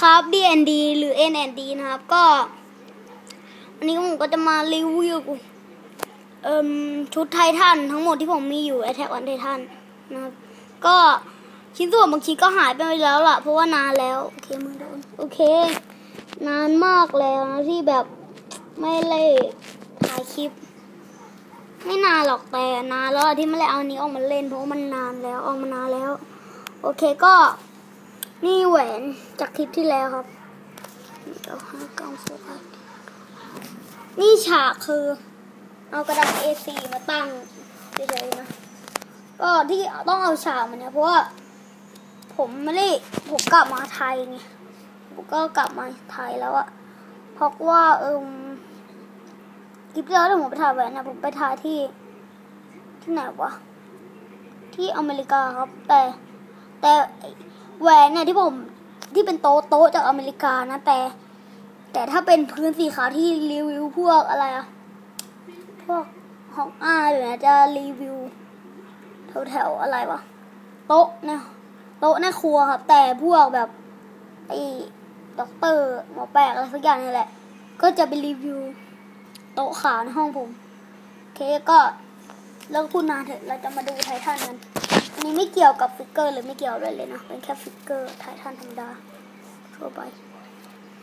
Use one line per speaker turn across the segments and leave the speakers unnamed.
ครับ DND หรือ NND นะครับ ก็ วันนี้ผมก็จะมารีวิวชุดไททันทั้งหมดที่ผมมีอยู่ Attack on Titan นะครับ ก็ชิ้นส่วนบางชิ้นก็หายไปแล้วล่ะ เพราะว่านานแล้ว โอเคมือโดนโอเค นานมากแล้วนะที่แบบไม่เลยถ่ายคลิป ไม่นานหรอกแต่นานแล้วที่ไม่ได้เอาอันนี้ออกมาเล่นเพราะมันนานแล้วออกมานานแล้ว โอเคก็ แหวนจากคลิปที่แล้วครับเดี๋ยวห้กล้องโฟกัสนี่ฉากคือ เอากระดาษ A4 มาตั้งเฉยๆนะก็ที่ต้องเอาฉากมันเนี่ยเพราะว่าผมไม่ได้ผมกลับมาไทยไงผมก็กลับมาไทยแล้วอะเพราะว่าเอิมคลิปที่แล้วที่ผมไปถ่ายแหวนนะผมไปถ่ายที่ที่ไหนวะที่อเมริกาครับ แต่แต่ แหวนเนี่ยที่ผมที่เป็นโต๊ะโต๊ะจากอเมริกานะแต่ แต่ถ้าเป็นพื้นสีขาวที่รีวิวพวกอะไรอะพวกห้องอาหรือจะรีวิวแถวแถวๆอะไรวะโต๊ะเนี่ยโต๊ะในครัวครับ แต่พวกแบบไอ้ด็อกเตอร์หมอแปลกอะไรสักอย่างนี่แหละ ก็จะไปรีวิวโต๊ะขาวในห้องผม โอเคก็เลิกพูดนานเถอะเราจะมาดูไททันกัน อันนี้ไม่เกี่ยวกับฟิกเกอร์หรือไม่เกี่ยวอะไรเลยนะ เป็นแค่ฟิกเกอร์ไททันธรรมดาทั่วไป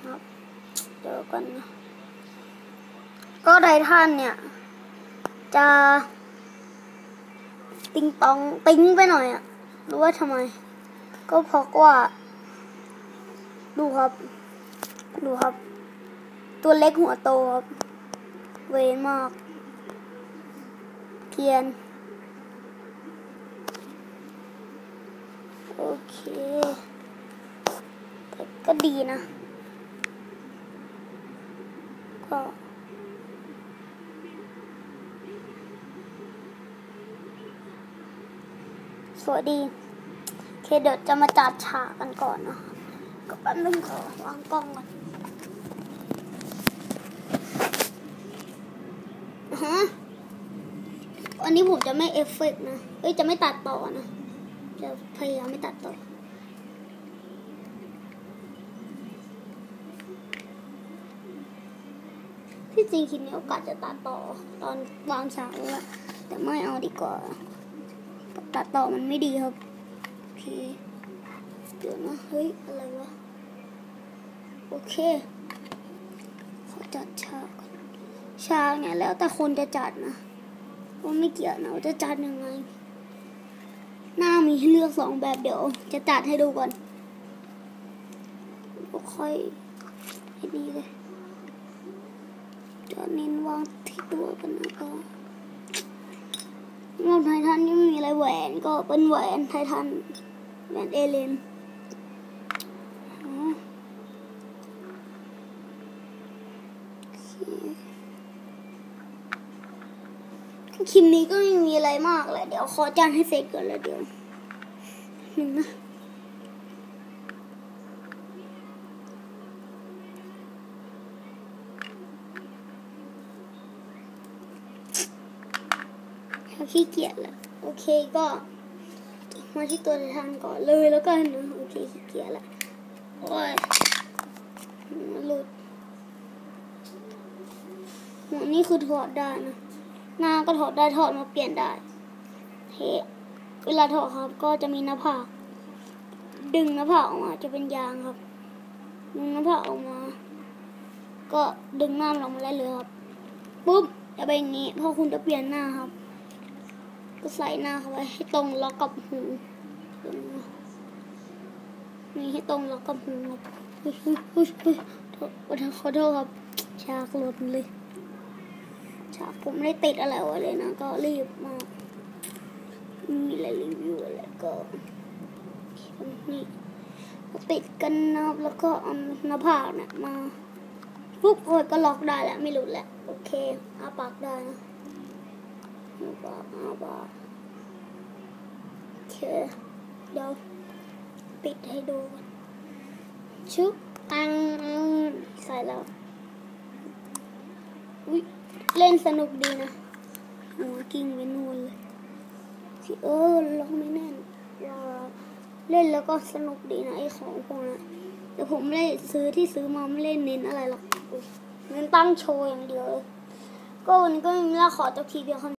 ครับเจอกันนะก็ไททันเนี่ย จะติงตองติ้งไปหน่อยอะรู้ว่าทำไม ก็เพราะว่า ดูครับ ดูครับ ตัวเล็กหัวโตครับ เวนมาก เทียน โอเค แต่ก็ดีนะ ก็สวัสดีโอเคเดี๋ยวจะมาจัดฉากกันก่อนเนาะก็แป๊บนึงขอวางกล้องก่อนฮะวันนี้ผมจะไม่เอฟเฟกต์นะ เอ้ย จะไม่ตัดต่อนะ จะพยายามไม่ตัดต่อที่จริงคลิปนี้โอกาสจะตัดต่อตอนวางฉากแล้วแหละแต่ไม่เอาดีกว่า ตัดต่อมันไม่ดีครับโอเคเดี๋ยวนะเฮ้ยอะไรวะโอเคขอจัดฉากฉากเนี่ยแล้วแต่คนจะจัดนะว่าไม่เกี่ยวนะว่าจะจัดยังไง หน้ามีให้เลือกสองแบบเดี๋ยว จะจัดให้ดูก่อนก็ค่อยให้ดีเลยจะเน้นวางที่ตัวกันนะก็งานไททันนี่ไม่มีอะไรแหวนก็เป็นแหวนไททันแหวนเอเลนอ๋อโอเค คลิปนี้ก็ไม่มีอะไรมากแหละเดี๋ยวขอจานให้เสร็จก่อนแล้วเดี๋ยวหนึ่งนะถ้าขี้เกียจล้วโอเคก็มาที่ตัวททันก่อนเลยแล้วกันนะโอเคขี้เกียจละโอ้ยหัวหลุดหัวนี่คือถอดได้นะ หน้าก็ถอดได้ถอดมาเปลี่ยนได้เฮ้เวลาถอดครับ ก็จะมีหน้าผากดึงหน้าผากออกมาจะเป็นยางครับดึงหน้าผากออกมา ก็ดึงหน้ามันออกมาได้เลยครับปุ๊บจะเป็นอย่างนี้พอคุณจะเปลี่ยนหน้าครับ ก็ใส่หน้าเข้าไปให้ตรงล็อกกับหูนี่ให้ตรงล็อกกับหูครับเฮ้ยเฮ้ยเฮ้ยเฮ้ยโทษขอโทษครับฉากหลุดเลย ฉากผมไม่ได้ติดอะไรไว้เลยนะ ก็รีบมากมีอะไรรีวิวอะไรก็นี่ติดกันนะครับแล้วก็เอาหน้าผากเนี่ยมาปุ๊บโอ้ยก็ล็อกได้แล้วไม่หลุดแล้ว โอเคอาปากได้นะอาบากอาบากโอเคเดี๋ยวปิดให้ดูก่อนชุบอังใส่แล้ว อุ้ย เล่นสนุกดีนะหัวกิ่งไปนู่นเลยที่เออล็อกไม่แน่นเล่นแล้วก็สนุกดีนะไอ้ของพวกนั้นแต่ผมไม่นซื้อที่ซื้อมาไม่เล่นเน้นอะไรหรอกเน้นตั้งโชว์อย่างเดียวก็วันนี้ก็มีเวลาขอจบทีเดียวค่ะ